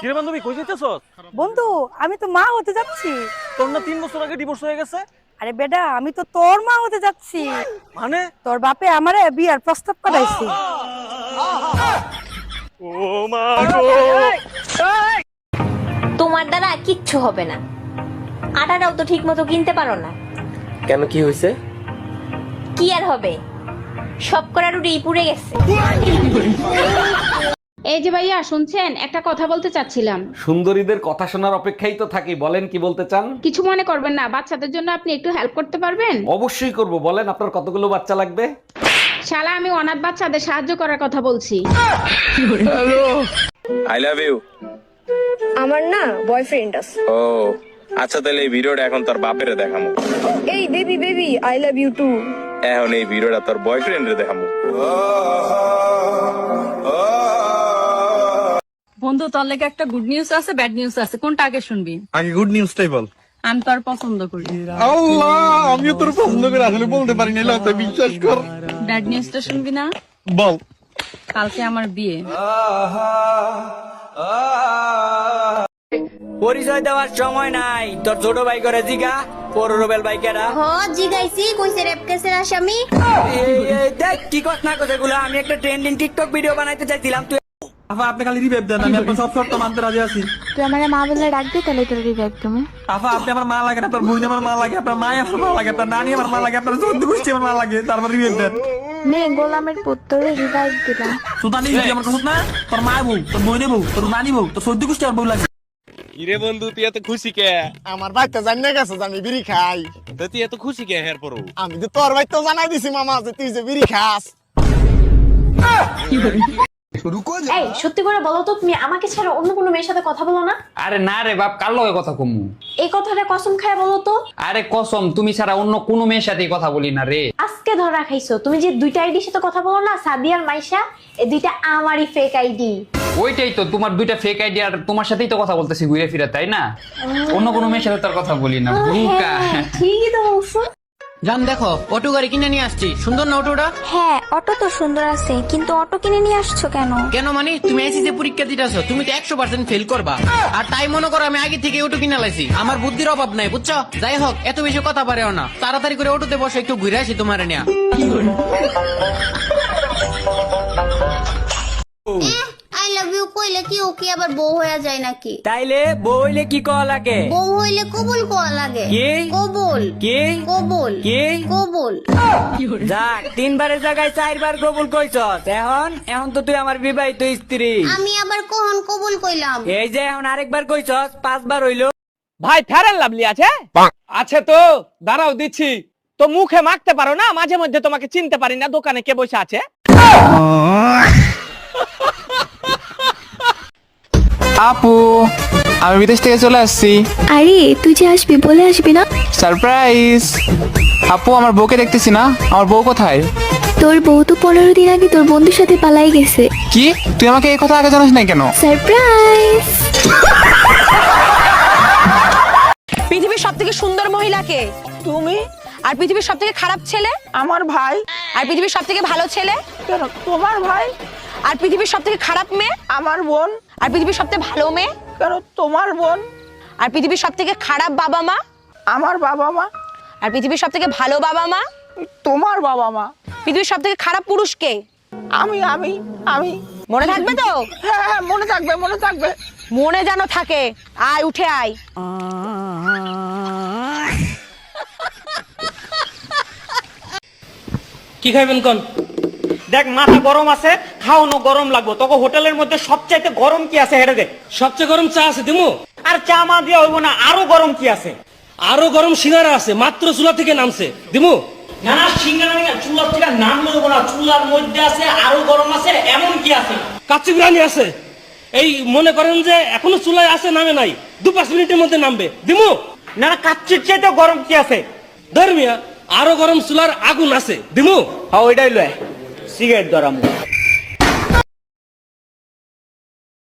কিরে বান্ধবী কই যেতেছ বন্ধু আমি তো মা হতে যাচ্ছি। তোর না তিন বছর আগে ডিভোর্স হয়ে গেছে? আরে বেডা আমি তো তোর মা হতে যাচ্ছি। মানে? তোর বাপে আমারে বিয়ার প্রস্তাব করাইছি ও মা গো। তোমার দ্বারা কিচ্ছু হবে না। আটাটাও তো ঠিক মতো কিনতে পারো না। কেন কি হয়েছে? কি আর হবে? সব করা রুটি পুড়ে গেছে। এই যে ভাইয়া শুনছেন? একটা কথা বলতে চাচ্ছিলাম। সুন্দরীদের কথা শোনার অপেক্ষাই তো থাকি বলেন কি বলতে চান? কিছু মনে করবেন না বাচ্চাদের জন্য আপনি একটু হেল্প করতে পারবেন? অবশ্যই করব বলেন আপনার কতগুলো বাচ্চা লাগবে? শালা আমি অনাথ বাচ্চাদের সাহায্য করার কথা বলছি। আই লাভ ইউ আমার না বয়ফ্রেন্ড আছে। ও আচ্ছা তাহলে এই ভিডিওটা এখন তোর বাপেরে দেখামু। এই baby baby I love you too এখন এই ভিডিওটা তোর বয়ফ্রেন্ডরে দেখামু। বন্ধু তোর লেগে একটা গুড নিউজ আছে ব্যাড নিউজ আছে। কোনটা আগে শুনবি? আগে গুড নিউজটাই বল। আমি তো আর পছন্দ করি আল্লাহ আমিও তোর পছন্দ করে আসলে বলতে পারি না লতা বিশ্বাস কর। ব্যাড নিউজটা শুনবি না? বল। কালকে আমার বিয়ে। পরিচয় দেওয়ার সময় নাই। তোর ছোট ভাই করে জিগা পররবেল ভাই কেডা? হ জিগাইছি কইছে রেপ কেসের আসামি। দেখ কি কথা না কথা গুলো আমি একটা ট্রেন্ডিং টিকটক ভিডিও বানাইতে চাইছিলাম তুই আফা আপনি খালি রিভাইভ দেন আমি আপনার সব শর্ত মানতে রাজি আছি। তুই আমার মা বলে ডাকবি তাহলে তোর রিভাইভ তুমি আফা আপনি আমার মা লাগে আপনার বোন আমার মা লাগে আপনার আমার মা লাগে আপনার নানি আমার মা লাগে আপনার চোদ্দ গোষ্ঠী আমার মা লাগে তারপর রিভাইভ দেন। নে গোলামের পুত্তরে রিভাইভ দিলাম। সুতানি তুই আমার কথা না তোর মা বউ তোর বোনে বউ তোর নানি বউ তোর চোদ্দ গোষ্ঠী আমার বউ লাগে। কিরে বন্ধু তুই এত খুশি কে? আমার বাইতে জানি না গেছে আমি বিড়ি খাই। তো তুই এত খুশি কে হের পরো আমি তো তোর বাইতে জানাই দিছি মামা যে তুই যে বিড়ি খাস। এই সত্যি করে বলো তো তুমি আমাকে ছাড়া অন্য কোনো মেয়ের সাথে কথা বলো না? আরে না রে বাপ কার লগে কথা কমু? এই কথাটা কসম খায় বলো তো। আরে কসম তুমি ছাড়া অন্য কোনো মেয়ের সাথে কথা বলি না রে। আজকে ধরা খাইছো তুমি যে দুইটা আইডির সাথে কথা বলো না সাদিয়ার মাইশা এই দুইটা আমারই ফেক আইডি। ওইটাই তো তোমার দুইটা ফেক আইডি আর তোমার সাথেই তো কথা বলতেছি ঘুরে ফিরে তাই না? অন্য কোনো মেয়ের সাথে তার কথা বলি না বুকা। হ্যাঁ, ঠিকই তো বলছো। জান দেখো অটো গাড়ি কিনে নিয়ে আসছি। সুন্দর না অটোটা? হ্যাঁ অটো তো সুন্দর আছে কিন্তু অটো কিনে নিয়ে আসছো কেন? কেন মানে? তুমি আইসিসি পরীক্ষা দিতে আসো তুমি তো একশো পার্সেন্ট ফেল করবা। আর তাই মনে করো আমি আগে থেকে অটো কিনে লাইছি। আমার বুদ্ধির অভাব নাই বুঝছ? যাই হোক এত বেশি কথা পারেও না। তাড়াতাড়ি করে অটোতে বসে একটু ঘুরে আসি তোমার নিয়ে। কি আবার বউ হয়ে যায় নাকি? তাইলে বইলে কি কওয়া লাগে? বউ হইলে কবুল কোয়া লাগে। কি? কবুল। কি? কবুল। কি? কবুল। যাক তিনবারের জায়গায় চারবার কবুল কইছস। এখন? এখন তো তুই আমার বিবাহিত স্ত্রী। আমি আবার কখন কবুল কইলাম? এই যে এখন আরেকবার কইছস পাঁচবার হইল। ভাই ফেরেন লাভলি আছে? আছে তো। দাঁড়াও দিচ্ছি। তো মুখে মাখতে পারো না? মাঝে মধ্যে তোমাকে চিনতে পারি না দোকানে কে বসে আছে? আপু আমি বিদেশ থেকে চলে আসছি। আরে তুই যে আসবি বলে আসবি না? সারপ্রাইজ আপু আমার বউকে দেখতেছি না। আমার বউ কোথায়? তোর বউ তো পনেরো দিন আগে তোর বন্ধুর সাথে পালাই গেছে। কি? তুই আমাকে এই কথা আগে জানাস নাই কেন? সারপ্রাইজ পৃথিবীর সব থেকে সুন্দর মহিলাকে তুমি? আর পৃথিবীর সব থেকে খারাপ ছেলে? আমার ভাই। আর পৃথিবীর সব থেকে ভালো ছেলে? তোমার ভাই? আর পৃথিবীর সব থেকে খারাপ মেয়ে? আমার বোন। আর পৃথিবীর সব থেকে ভালো মেয়ে? কেন তোমার বোন? আর পৃথিবীর সব থেকে খারাপ বাবা মা? আমার বাবা মা। আর পৃথিবীর সব থেকে ভালো বাবা মা? তোমার বাবা মা। পৃথিবীর সব থেকে খারাপ পুরুষকে আমি আমি আমি। মনে থাকবে তো? হ্যাঁ হ্যাঁ মনে থাকবে মনে থাকবে। মনে যেন থাকে। আয় উঠে আয়। কি খাইবেন কোন? দেখ মাথা গরম আছে খাওয়ানো গরম লাগবো। তোকে হোটেলের মধ্যে সবচাইতে গরম কি আছে হেরে দে সবচেয়ে গরম চা আছে দিমু? আর চা মা দিয়ে হইব না আরও গরম কি আছে? আরও গরম সিঙ্গারা আছে মাত্র চুলা থেকে নামছে। দিমু? না না সিঙ্গারা না চুলা থেকে নামলে হইব না। চুলার মধ্যে আছে আরও গরম আছে এমন কি আছে? কাচ্চি বিরিয়ানি আছে। এই মনে করেন যে এখনও চুলায় আছে নামে নাই। দু পাঁচ মিনিটের মধ্যে নামবে। দিমু? না না কাচ্চির চাইতে গরম কি আছে? ধর্মিয়া আরও গরম চুলার আগুন আছে। দিমু? হ্যাঁ ওইটাই লয়। সিগারেট ধরামু।